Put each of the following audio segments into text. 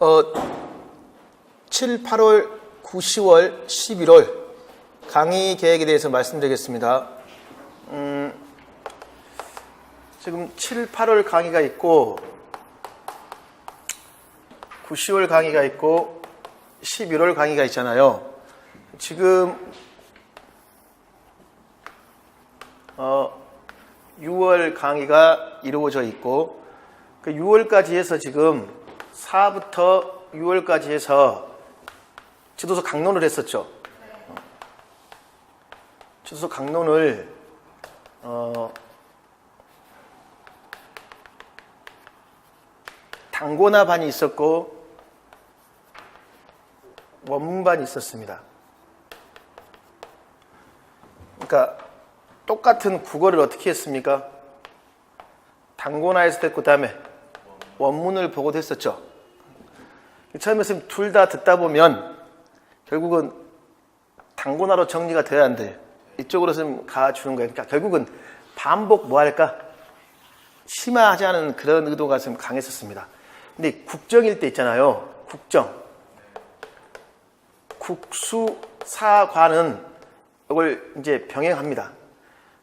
어, 7, 8월, 9, 10월, 11월 강의 계획에 대해서 말씀드리겠습니다. 음, 지금 7, 8월 강의가 있고 9, 10월 강의가 있고 11월 강의가 있잖아요. 지금 어, 6월 강의가 이루어져 있고 그 6월까지 해서 지금 4부터 6월까지 해서 지도서 강론을 했었죠. 어. 지도서 강론을 어, 단고나 반이 있었고 원문 반이 있었습니다. 그러니까 똑같은 국어를 어떻게 했습니까? 단고나에서 됐고 그다음에 원문을 보고도 했었죠. 처음에 둘 다 듣다 보면 결국은 단고나로 정리가 돼야 안 돼. 이쪽으로 선생님 가주는 거예요. 그러니까 결국은 반복 뭐 할까? 심화하지 않은 그런 의도가 좀 강했었습니다. 근데 국정일 때 있잖아요. 국정. 국수사관은 이걸 이제 병행합니다.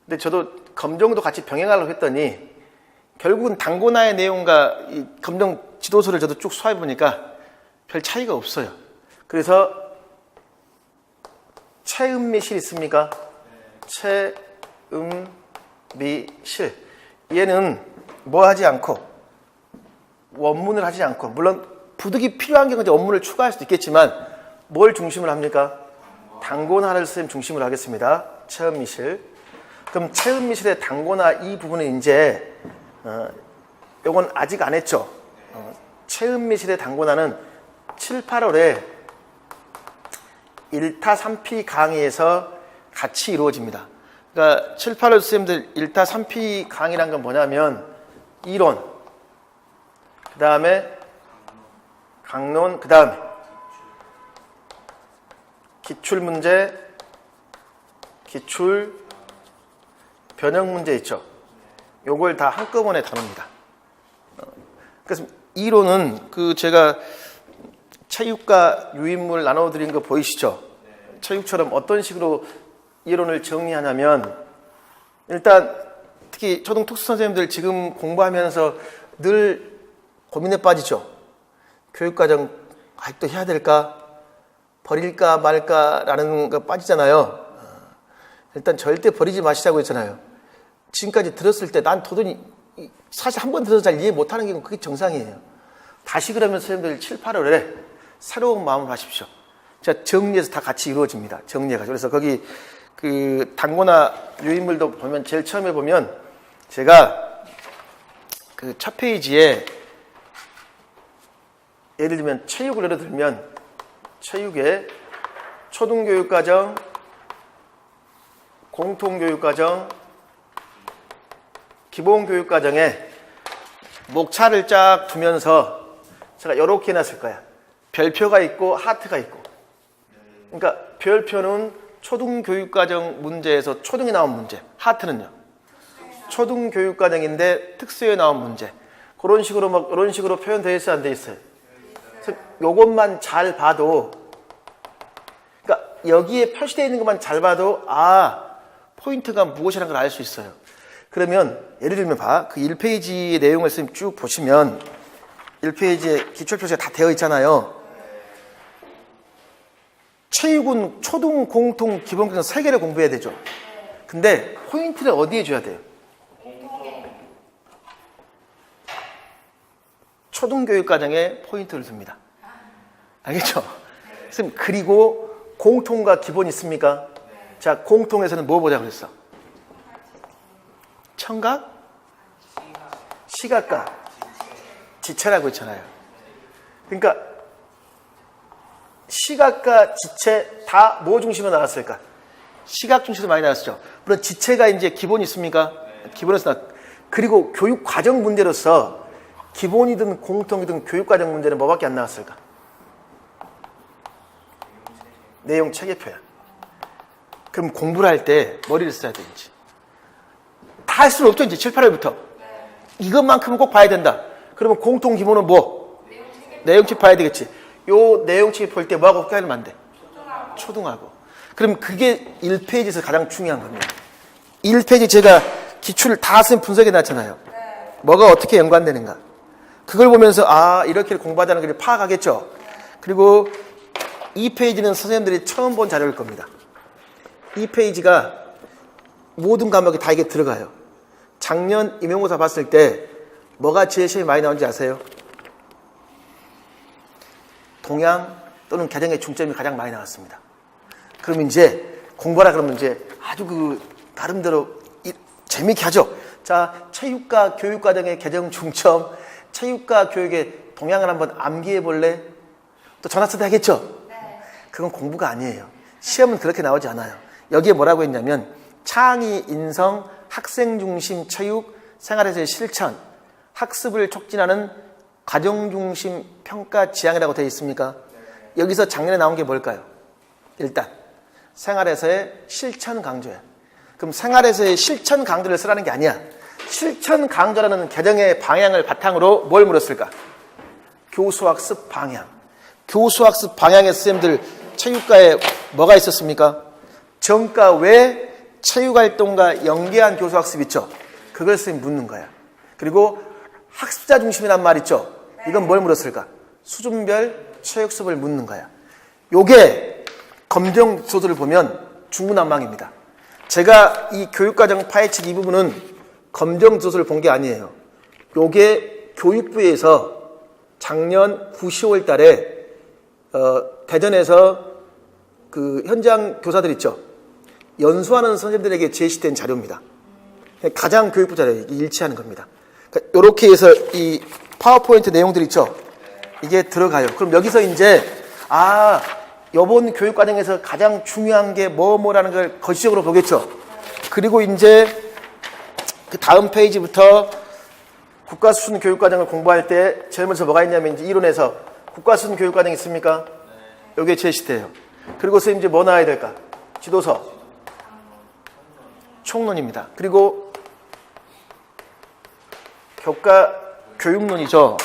근데 저도 검정도 같이 병행하려고 했더니 결국은 당고나의 내용과 이 검정 지도서를 저도 쭉 수화해 보니까 별 차이가 없어요. 그래서 채음미실 있습니까? 채음미실. 얘는 뭐 하지 않고 원문을 하지 않고 물론 부득이 필요한 경우에 원문을 추가할 수도 있겠지만 뭘 중심으로 합니까? 당고나를 쌤 중심으로 하겠습니다. 채음미실. 그럼 채음미실의 당고나 이 부분은 이제 어, 요건 아직 안 했죠. 어, 채음미실의 당고나는 7, 8월에 1타 3피 강의에서 같이 이루어집니다. 그러니까 7, 8월 선생님들 1타 3피 강의란 건 뭐냐면 이론, 그 다음에 강론, 그 다음에 기출문제, 기출, 변형 문제 있죠. 요걸 다 한꺼번에 다룹니다. 어, 그래서 이론은 그 제가 체육과 유인물 나눠드린 거 보이시죠? 체육처럼 어떤 식으로 이론을 정리하냐면 일단 특히 초등 특수 선생님들 지금 공부하면서 늘 고민에 빠지죠. 교육과정 아직도 해야 될까? 버릴까 말까라는 거 빠지잖아요. 어, 일단 절대 버리지 마시자고 했잖아요. 지금까지 들었을 때 난 도저히 사실 한 번 들어서 잘 이해 못하는 게 그게 정상이에요. 다시 그러면 선생님들 7, 8월에 새로운 마음을 하십시오. 자, 정리해서 다 같이 이루어집니다. 정리해가지고. 그래서 거기 그 단고나 유인물도 보면 제일 처음에 보면 제가 그 첫 페이지에 예를 들면 체육을 예를 들면 체육의 초등교육과정, 공통교육과정, 기본 교육 과정에 목차를 쫙 두면서 제가 이렇게 해놨을 거야. 별표가 있고 하트가 있고. 그러니까 별표는 초등 교육 과정 문제에서 초등에 나온 문제. 하트는요. 초등 교육 과정인데 특수에 나온 문제. 그런 식으로 막 이런 식으로 표현되어 있어요, 안돼 있어요? 그래서 요것만 잘 봐도 그러니까 여기에 표시되어 있는 것만 잘 봐도 아 포인트가 무엇이라는 걸 알 수 있어요. 그러면 예를 들면 봐. 그 1페이지의 내용을 쌤쭉 보시면 1페이지에 기출 표시가 다 되어 있잖아요. 체육은 초등, 공통, 기본교육 세 개를 공부해야 되죠. 근데 포인트를 어디에 줘야 돼요? 초등교육 과정에 포인트를 줍니다. 알겠죠? 선생님, 그리고 공통과 기본 있습니까? 자, 공통에서는 뭐 보자고 그랬어? 청각? 시각과 지체라고 했잖아요. 그러니까 시각과 지체 다 뭐 중심으로 나왔을까? 시각 중심으로 많이 나왔죠. 물론 지체가 이제 기본이 있습니까? 기본에서 나 그리고 교육 과정 문제로서 기본이든 공통이든 교육 과정 문제는 뭐밖에 안 나왔을까? 내용 체계표야. 그럼 공부를 할 때 머리를 써야 되는지. 다 할 수는 없죠, 이제 7, 8월부터. 이것만큼은 꼭 봐야 된다. 그러면 공통 기본은 뭐? 내용치 봐야 되겠지. 요 내용치 볼때 뭐하고 헷갈리면 안 돼? 초등하고. 그럼 그게 1페이지에서 가장 중요한 겁니다. 1페이지 제가 기출을 다 쓴 분석해 놨잖아요. 뭐가 어떻게 연관되는가. 그걸 보면서 아 이렇게 공부하자는 걸 파악하겠죠. 그리고 2페이지는 선생님들이 처음 본 자료일 겁니다. 2페이지가 모든 과목이 다 이게 들어가요. 작년 임용고사 봤을 때 뭐가 제일 시험이 많이 나온지 아세요? 동양 또는 개정의 중점이 가장 많이 나왔습니다. 그럼 이제 공부하라 그러면 이제 아주 그 나름대로 이- 재미있게 하죠. 자, 체육과 교육과정의 개정 중점, 체육과 교육의 동향을 한번 암기해 볼래? 또 전화 써도 하겠죠? 그건 공부가 아니에요. 시험은 그렇게 나오지 않아요. 여기에 뭐라고 했냐면 창의, 인성, 학생 중심 체육, 생활에서의 실천, 학습을 촉진하는 가정 중심 평가 지향이라고 되어 있습니까? 여기서 작년에 나온 게 뭘까요? 일단 생활에서의 실천 강조야. 그럼 생활에서의 실천 강조를 쓰라는 게 아니야. 실천 강조라는 개정의 방향을 바탕으로 뭘 물었을까? 교수학습 방향. 교수학습 방향의 선생님들 체육과에 뭐가 있었습니까? 정과 외 체육활동과 연계한 교수학습 있죠? 그걸 선생님 묻는 거야. 그리고 학습자 중심이란 말 있죠? 이건 뭘 물었을까? 수준별 체육습을 묻는 거야. 요게 검정 소설을 보면 중구난방입니다. 제가 이 교육과정 파헤치기 이 부분은 검정 소설을 본게 아니에요. 요게 교육부에서 작년 9, 10월 달에 어, 대전에서 그 현장 교사들 있죠. 연수하는 선생님들에게 제시된 자료입니다. 가장 교육부 자료에 일치하는 겁니다. 그러니까 이렇게 해서 이 파워포인트 내용들 있죠. 이게 들어가요. 그럼 여기서 이제 아 이번 교육 과정에서 가장 중요한 게 뭐 뭐라는 걸 거시적으로 보겠죠. 그리고 이제 그 다음 페이지부터 국가 수준 교육 과정을 공부할 때 먼저 뭐가 있냐면 이제 이론에서 국가 수준 교육 과정 있습니까? 여기에 제시돼요. 그리고 선생님 이제 뭐 나와야 될까? 지도서, 총론입니다. 그리고 교과 교육론이죠.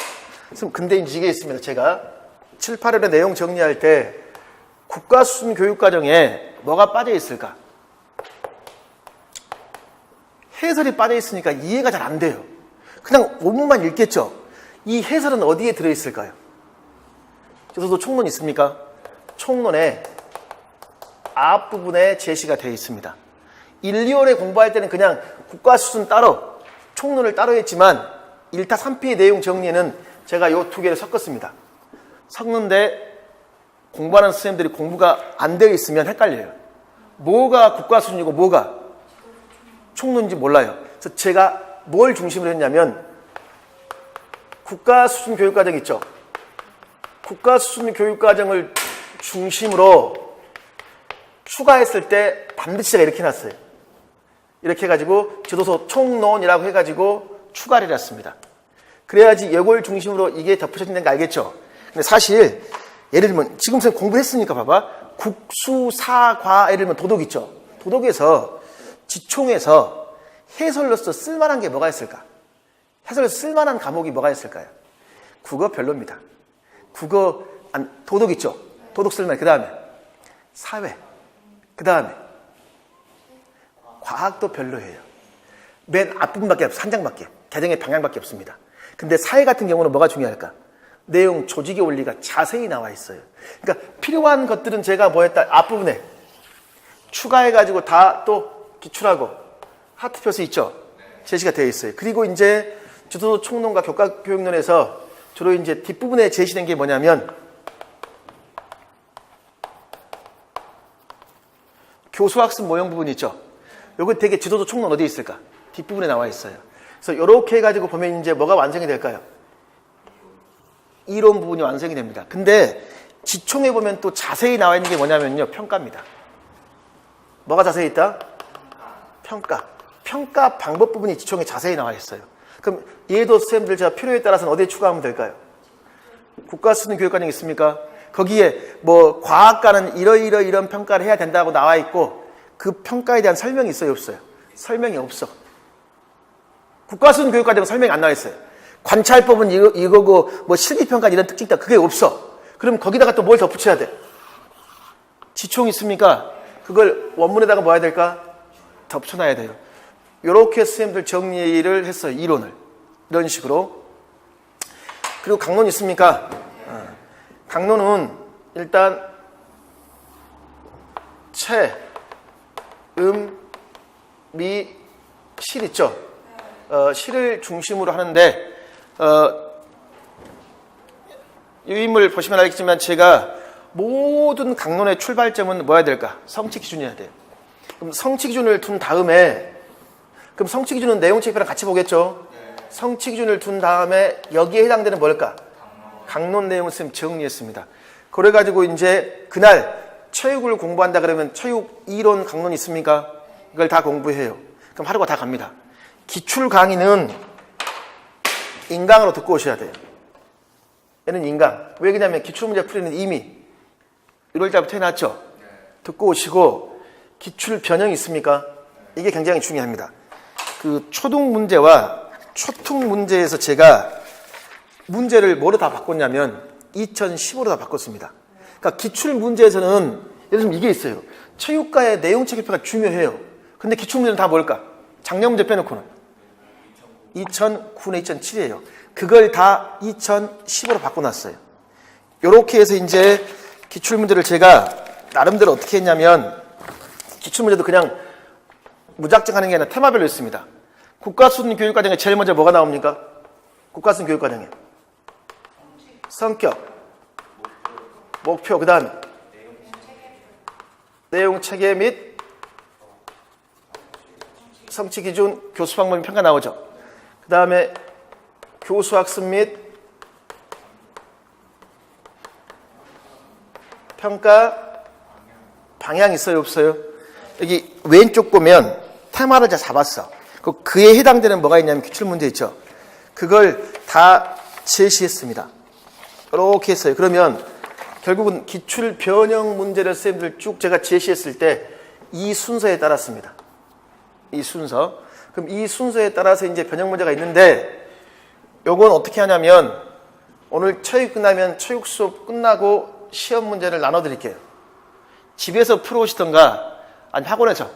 근데 이게 있습니다. 제가 7, 8월에 내용 정리할 때 국가 수준 교육 과정에 뭐가 빠져 있을까? 해설이 빠져 있으니까 이해가 잘 안 돼요. 그냥 원문만 읽겠죠. 이 해설은 어디에 들어 있을까요? 저도 총론 있습니까? 총론에 앞부분에 제시가 되어 있습니다. 1, 2월에 공부할 때는 그냥 국가 수준 따로 총론을 따로 했지만 1타 3피의 내용 정리에는 제가 이두 개를 섞었습니다. 섞는데 공부하는 선생님들이 공부가 안 되어 있으면 헷갈려요. 뭐가 국가 수준이고 뭐가 총론인지 몰라요. 그래서 제가 뭘 중심으로 했냐면 국가 수준 교육 과정 있죠. 국가 수준 교육 과정을 중심으로 추가했을 때 반드시 제가 이렇게 해놨어요. 이렇게 해가지고 지도서 총론이라고 해가지고 추가를 해놨습니다. 그래야지 이걸 중심으로 이게 덧붙여진다는 거 알겠죠? 근데 사실 예를 들면 지금 선생님 공부했으니까 봐봐. 국수사과 예를 들면 도덕 있죠? 도덕에서 지총에서 해설로서 쓸만한 게 뭐가 있을까? 해설로서 쓸만한 과목이 뭐가 있을까요? 국어 별로입니다. 국어 안, 도덕 있죠? 도덕 쓸만. 그 다음에 사회. 그 다음에 과학도 별로예요. 맨 앞부분밖에 없어. 한 장밖에. 개정의 방향밖에 없습니다. 근데 사회 같은 경우는 뭐가 중요할까? 내용, 조직의 원리가 자세히 나와 있어요. 그러니까 필요한 것들은 제가 뭐 했다? 앞부분에 추가해가지고 다 또 기출하고 하트 표시 있죠? 제시가 되어 있어요. 그리고 이제 주도 총론과 교과 교육론에서 주로 이제 뒷부분에 제시된 게 뭐냐면 교수학습 모형 부분 있죠? 요거 되게 지도도 총론 어디 있을까? 뒷부분에 나와 있어요. 그래서 이렇게 해가지고 보면 이제 뭐가 완성이 될까요? 이론 부분이 완성이 됩니다. 근데 지총에 보면 또 자세히 나와 있는 게 뭐냐면요. 평가입니다. 뭐가 자세히 있다? 평가. 평가 방법 부분이 지총에 자세히 나와 있어요. 그럼 얘도 선생님들 제가 필요에 따라서는 어디에 추가하면 될까요? 국가 수능 교육과정 있습니까? 거기에 뭐 과학과는 이러이러 이런 평가를 해야 된다고 나와 있고 그 평가에 대한 설명이 있어요 없어요? 설명이 없어. 국가 수능 교육과정은 설명이 안 나와 있어요. 관찰법은 이거, 이거고 뭐 실기평가 이런 특징 다 그게 없어. 그럼 거기다가 또 뭘 덧붙여야 돼? 지총 있습니까? 그걸 원문에다가 뭐 해야 될까? 덧붙여놔야 돼요. 이렇게 선생님들 정리를 했어요. 이론을. 이런 식으로. 그리고 강론 있습니까? 어. 강론은 일단 채, 음, 미, 실 있죠? 어, 실을 중심으로 하는데 어, 유인물 보시면 알겠지만 제가 모든 강론의 출발점은 뭐야 될까? 성취 기준이어야 돼요. 그럼 성취 기준을 둔 다음에 그럼 성취 기준은 내용 체크랑 같이 보겠죠? 성취 기준을 둔 다음에 여기에 해당되는 뭘까? 강론 내용을 쌤 정리했습니다. 그래가지고 이제 그날 체육을 공부한다 그러면 체육 이론 강론 있습니까? 이걸 다 공부해요. 그럼 하루가 다 갑니다. 기출 강의는 인강으로 듣고 오셔야 돼요. 얘는 인강. 왜 그러냐면 기출문제 풀이는 이미 1월달부터 해놨죠. 듣고 오시고 기출 변형이 있습니까? 이게 굉장히 중요합니다. 그 초등 문제와 초특 문제에서 제가 문제를 뭐로 다 바꿨냐면 2015로 다 바꿨습니다. 그러니까 기출 문제에서는 예를 들면 이게 있어요. 체육과의 내용 체계표가 중요해요. 근데 기출 문제는 다 뭘까? 작년 문제 빼놓고는 2009년 2007이에요. 그걸 다 2015로 바꿔놨어요. 이렇게 해서 이제 기출 문제를 제가 나름대로 어떻게 했냐면 기출 문제도 그냥 무작정 하는 게 아니라 테마별로 있습니다. 국가수준 교육과정에 제일 먼저 뭐가 나옵니까? 국가수준 교육과정에 성격, 목표, 그 다음에 내용 체계 및 성취 기준, 교수 방법 평가 나오죠. 그 다음에 교수 학습 및 평가 방향 있어요, 없어요? 여기 왼쪽 보면 테마를 다 잡았어. 그 그에 해당되는 뭐가 있냐면 기출 문제 있죠. 그걸 다 제시했습니다. 이렇게 했어요. 그러면 결국은 기출 변형 문제를 쌤들 쭉 제가 제시했을 때 이 순서에 따랐습니다. 이 순서. 그럼 이 순서에 따라서 이제 변형 문제가 있는데 요건 어떻게 하냐면 오늘 체육 끝나면 체육 수업 끝나고 시험 문제를 나눠 드릴게요. 집에서 풀어오시던가 아니 학원에서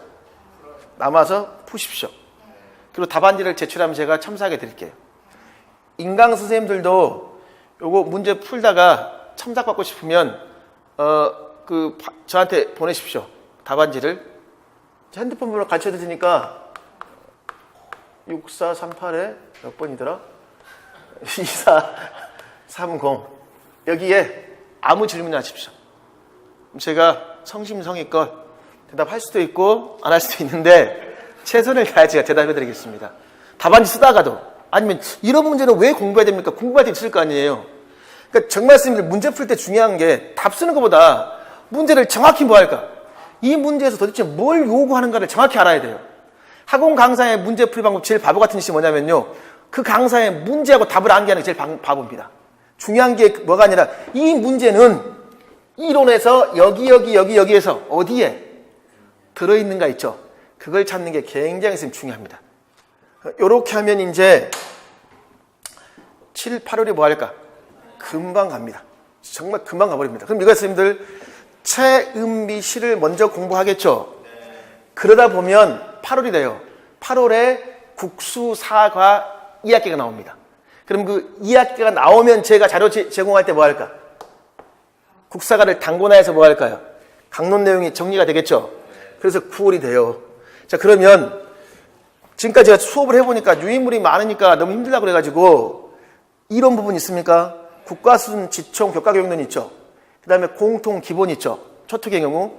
남아서 푸십시오. 그리고 답안지를 제출하면 제가 첨삭해 드릴게요. 인강 선생님들도 요거 문제 풀다가 첨삭받고 싶으면 어 그 저한테 보내십시오. 답안지를 핸드폰 번호 가르쳐 드리니까 6438에 몇 번이더라? 2430 여기에 아무 질문 하십시오. 제가 성심성의껏 대답할 수도 있고 안 할 수도 있는데 최선을 다해 제가 대답해 드리겠습니다. 답안지 쓰다가도 아니면 이런 문제는 왜 공부해야 됩니까? 궁금할 때 있을 거 아니에요. 그러니까 정말 스님들 문제 풀 때 중요한 게 답 쓰는 것보다 문제를 정확히 뭐 할까? 이 문제에서 도대체 뭘 요구하는가를 정확히 알아야 돼요. 학원 강사의 문제 풀이 방법 제일 바보 같은 짓이 뭐냐면요. 그 강사의 문제하고 답을 암기하는 게 제일 방- 바보입니다. 중요한 게 뭐가 아니라 이 문제는 이론에서 여기 여기 여기 여기에서 어디에 들어있는가 있죠. 그걸 찾는 게 굉장히 선 중요합니다. 이렇게 하면 이제 7, 8월이 뭐 할까? 금방 갑니다. 정말 금방 가버립니다. 그럼 이거 선생님들 최은비 시를 먼저 공부하겠죠? 그러다 보면 8월이 돼요. 8월에 국수, 사과 2학기가 나옵니다. 그럼 그 2학기가 나오면 제가 자료 제- 제공할 때 뭐 할까? 국사가를 당고나해서 뭐 할까요? 강론 내용이 정리가 되겠죠? 그래서 9월이 돼요. 자, 그러면 지금까지 제가 수업을 해보니까 유인물이 많으니까 너무 힘들다 그래가지고 이런 부분 있습니까? 국가수준 지총 교과교육론 있죠? 그 다음에 공통 기본 있죠? 초특의 경우.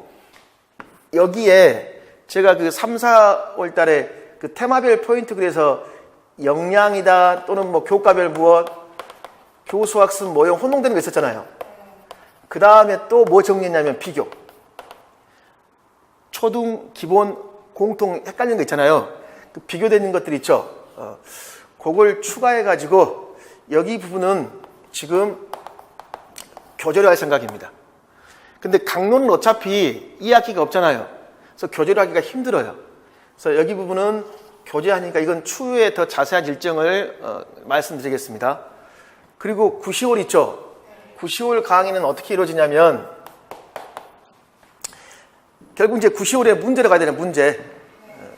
여기에 제가 그 3, 4월 달에 그 테마별 포인트 그래서 역량이다 또는 뭐 교과별 무엇, 교수학습 모형 혼동되는 거 있었잖아요. 그 다음에 또 뭐 정리했냐면 비교. 초등, 기본, 공통 헷갈리는 거 있잖아요. 그 비교되는 것들 있죠. 어, 그걸 추가해가지고 여기 부분은 지금 교재로 할 생각입니다. 근데 강론은 어차피 2학기가 없잖아요. 그래서 교재로 하기가 힘들어요. 그래서 여기 부분은 교재하니까 이건 추후에 더 자세한 일정을 어, 말씀드리겠습니다. 그리고 9, 10월 있죠? 9, 10월 강의는 어떻게 이루어지냐면 결국 이제 9, 10월에 문제로 가야 되는 문제. 어,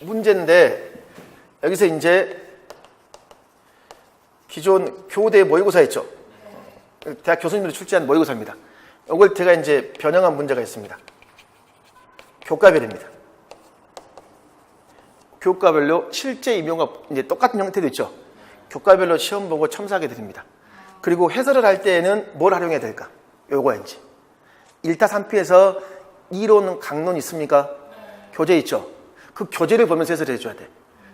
문제인데 여기서 이제 기존 교대 모의고사 있죠? 대학 교수님들이 출제한 모의고사입니다. 이걸 제가 이제 변형한 문제가 있습니다. 교과별입니다. 교과별로 실제 임용과 이제 똑같은 형태도 있죠. 교과별로 시험 보고 첨삭해 드립니다. 그리고 해설을 할 때에는 뭘 활용해야 될까? 요거 인지. 1타 3피에서 이론, 강론 있습니까? 교재 있죠. 그 교재를 보면서 해설해 줘야 돼.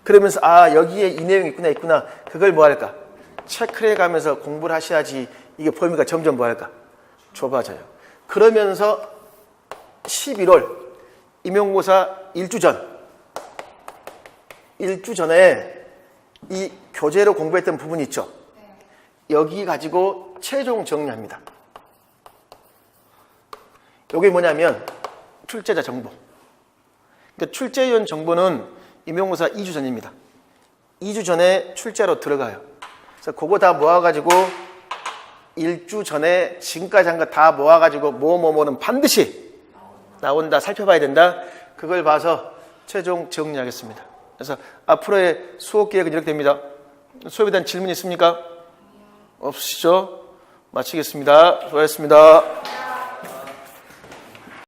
그러면서 아 여기에 이 내용이 있구나 있구나 그걸 뭐 할까? 체크해 가면서 공부를 하셔야지 이게 범위가 점점 뭐 할까? 좁아져요. 그러면서 11월 임용고사 1주 전 1주 전에 이 교재로 공부했던 부분 있죠. 여기 가지고 최종 정리합니다. 이게 뭐냐면 출제자 정보. 그러니까 출제위원 정보는 임용고사 2주 전입니다. 2주 전에 출제로 들어가요. 그래서 그거 다 모아가지고 1주 전에 지금까지 한 거 다 모아가지고 뭐뭐 뭐는 반드시 나온다 살펴봐야 된다. 그걸 봐서 최종 정리하겠습니다. 그래서 앞으로의 수업 계획은 이렇게 됩니다. 수업에 대한 질문 있습니까? 없으시죠? 마치겠습니다. 수고하셨습니다.